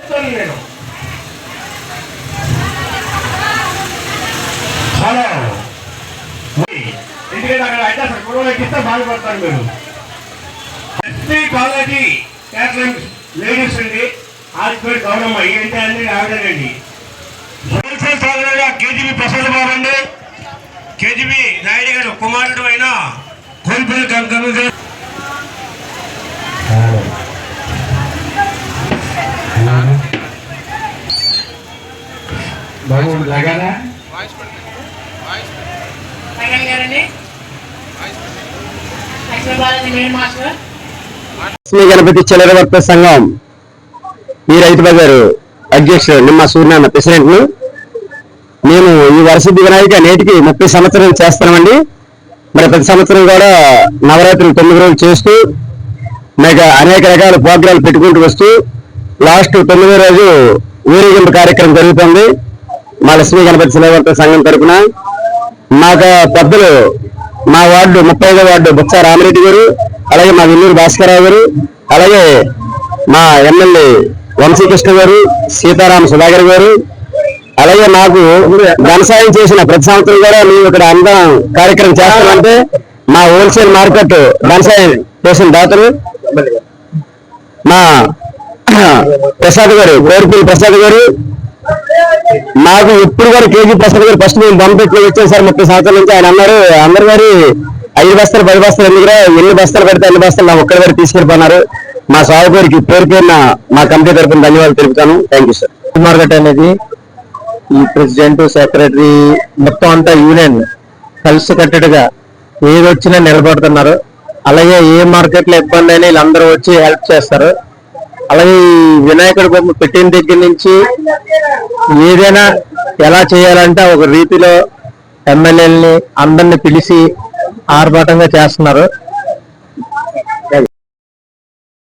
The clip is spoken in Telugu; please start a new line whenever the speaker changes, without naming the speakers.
చెప్తాను నేను హలో ఉయ్. ఎందుకంటే అక్కడ అయితే అసలు గొడవలకి ఇస్తే బాధపడతారు మీరు ఎస్పీ కాలేజీ క్యాటరింగ్ లేడీస్ అండి ఆదిపేట గౌరమ్మ ఏంటి అన్ని ఆవిడనండి కేజీబీ ప్రసాద్ బాబు అండి. కేజీబీ నాయుడు గారు కుమారుడు అయిన కోల్పల్లి గారు. బాబు లగానా?
లక్ష్మీ
గణపతి చిల్లరవర్త సంఘం ఈ రైతు బజారు అధ్యక్షుడు నిమ్మ సూర్యనారాయణ ప్రెసిడెంట్ను. మేము ఈ వరసిద్ధి వినాయక నేటికి ముప్పై సంవత్సరం చేస్తున్నామండి. మరి ప్రతి సంవత్సరం కూడా నవరాత్రులు తొమ్మిది రోజులు చేస్తూ మీకు అనేక రకాల ప్రోగ్రాలు పెట్టుకుంటూ వస్తూ లాస్ట్ తొమ్మిదో రోజు ఊరేగింపు కార్యక్రమం జరుగుతుంది. మా లక్ష్మీ గణపతి శిలవర్త సంఘం తరఫున మాకు పెద్దలు మా వార్డు ముప్పై ఐదో వార్డు బుత్స రామిరెడ్డి గారు అలాగే మా విల్లూరు భాస్కరరావు గారు అలాగే మా ఎమ్మెల్యే వంశీకృష్ణ గారు సీతారామ సుధాకర్ గారు అలాగే నాకు ఘనసాయం చేసిన ప్రతి సంవత్సరం కూడా మేము ఇక్కడ అందరం కార్యక్రమం చేస్తామంటే మా హోల్సేల్ మార్కెట్ ఘనసాయం చేసిన దాతలు మా ప్రసాద్ గారు కోరుపల్లి ప్రసాద్ గారు నాకు ఎప్పుడు కూడా కేజీ ప్రసాద్ గారు ఫస్ట్ మేము బంపెట్లో వచ్చాను సార్ ముప్పై సంవత్సరాల నుంచి. ఆయన అన్నారు అందరు గారి ఐదు బస్తాలు పది బస్తాలు ఎందుకురా? ఎన్ని బస్తాలు పెడితే ఎన్ని బస్తాలు నా ఒక్కడి గారు తీసుకెళ్ళిపోయినారు. మా సాగు గారికి పేరు పేరున మా కంపెనీ తరఫున ధన్యవాదాలు తెలుపుతాను. థ్యాంక్ యూ సార్ మార్కెట్ అనేది ఈ ప్రెసిడెంట్ సెక్రటరీ మొత్తం అంతా యూనియన్ కలిసి కట్టడిగా ఏది వచ్చినా నిలబడుతున్నారు. అలాగే ఏ మార్కెట్లో ఇబ్బంది అయినా వీళ్ళందరూ వచ్చి హెల్ప్ చేస్తారు. అలాగే ఈ వినాయకుడి బొమ్మ పెట్టిన దగ్గర నుంచి ఏదైనా ఎలా చేయాలంటే ఒక రీతిలో ఎమ్మెల్యేలని అందరిని పిలిచి ఆర్భాటంగా చేస్తున్నారు.